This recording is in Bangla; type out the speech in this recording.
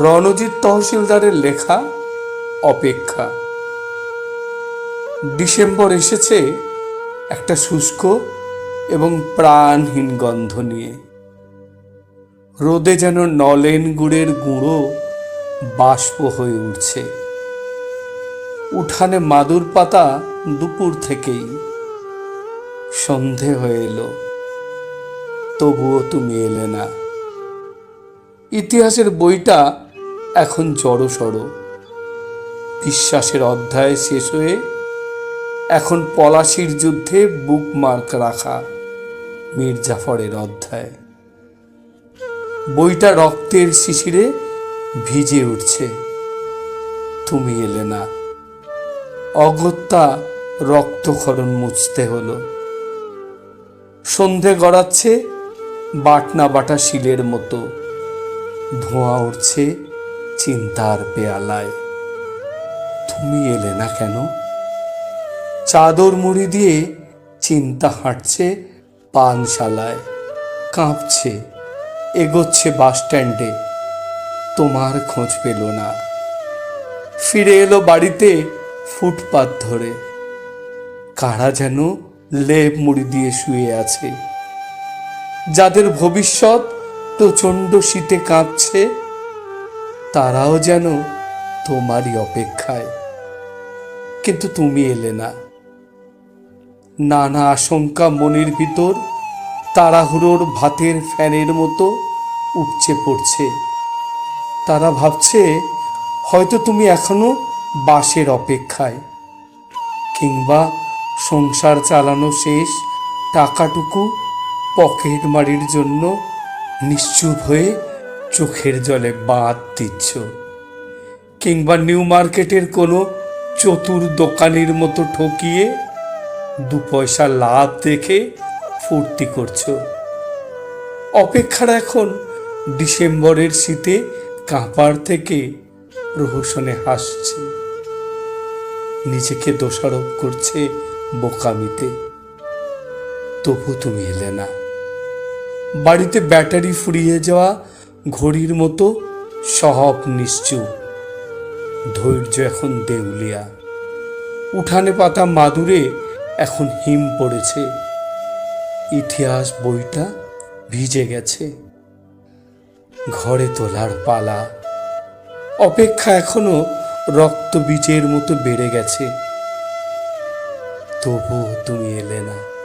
রণজিৎ তহসিলদারের লেখা অপেক্ষা। ডিসেম্বর এসেছে একটা শুষ্ক এবং প্রাণহীন গন্ধ নিয়ে। রোদে যেন নলেন গুড়ের গুঁড়ো বাষ্প হয়ে উঠছে। উঠানে মাদুর পাতা দুপুর থেকেই। সন্ধে হয়ে এলো। তবুও তুমি এলে না। ইতিহাসের বইটা এখন জড়সড় বিশ্বাসের অধ্যায় শেষ হয়ে এখন পলাশির যুদ্ধে বুকমার্ক রাখা মীর জাফরের অধ্যায়। বইটা রক্তের শিশিরে ভিজে উঠছে। তুমি এলে না। অগত্যা রক্তক্ষরণ মুছতে হলো। সন্ধে গড়াচ্ছে বাটনা বাটা শিলের মতো। ধোঁয়া উঠছে চিন্তার পেয়ালায় তুমি এলে না কেন? চাদর মুড়ি দিয়ে চিন্তা হাঁটছে, পানশালায় কাঁপছে, এগোচ্ছে বাস স্ট্যান্ডে। তোমার খোঁজ পেল না। ফিরে এলো বাড়িতে ফুটপাত ধরে। কারা যেন লেপ মুড়ি দিয়ে শুয়ে আছে। যাদের ভবিষ্যৎ প্রচণ্ড শীতে কাঁপছে তারাও যেন তোমারই অপেক্ষায়। কিন্তু তুমি এলে না। নানা আশঙ্কা মনের ভিতর তাড়াহুড়োর ভাতের ফ্যানের মতো উপচে পড়ছে। তারা ভাবছে, হয়তো তুমি এখনও বাসের অপেক্ষায়, কিংবা সংসার চালানো শেষ টাকাটুকু পকেট মারির জন্য নিশ্চুপ হয়ে চোখের জলে বাদ দিচ্ছ। কিংবা নিউ মার্কেটের কোনো চতুর দোকানির মতো ঠকিয়ে দু পয়সা লাভ দেখে ফুর্তি করছ। অপেক্ষার এখন ডিসেম্বরের শীতে কাঁপার থেকে প্রহসনে হাসছে। নিজেকে দোষারোপ করছে বোকামিতে। তবু তুমি এলে না। বাড়িতে ব্যাটারি ফুরিয়ে যাওয়া ঘড়ির মতো সব নিশ্চুপ। ধৈর্য এখন দেউলিয়া। উঠানে পাতা মাদুরে এখন হিম পড়েছে। ইতিহাস বইটা ভিজে গেছে। ঘরে তোলার পালা। অপেক্ষা এখনও রক্ত বীজের মতো বেড়ে গেছে। তবুও তুমি এলে না।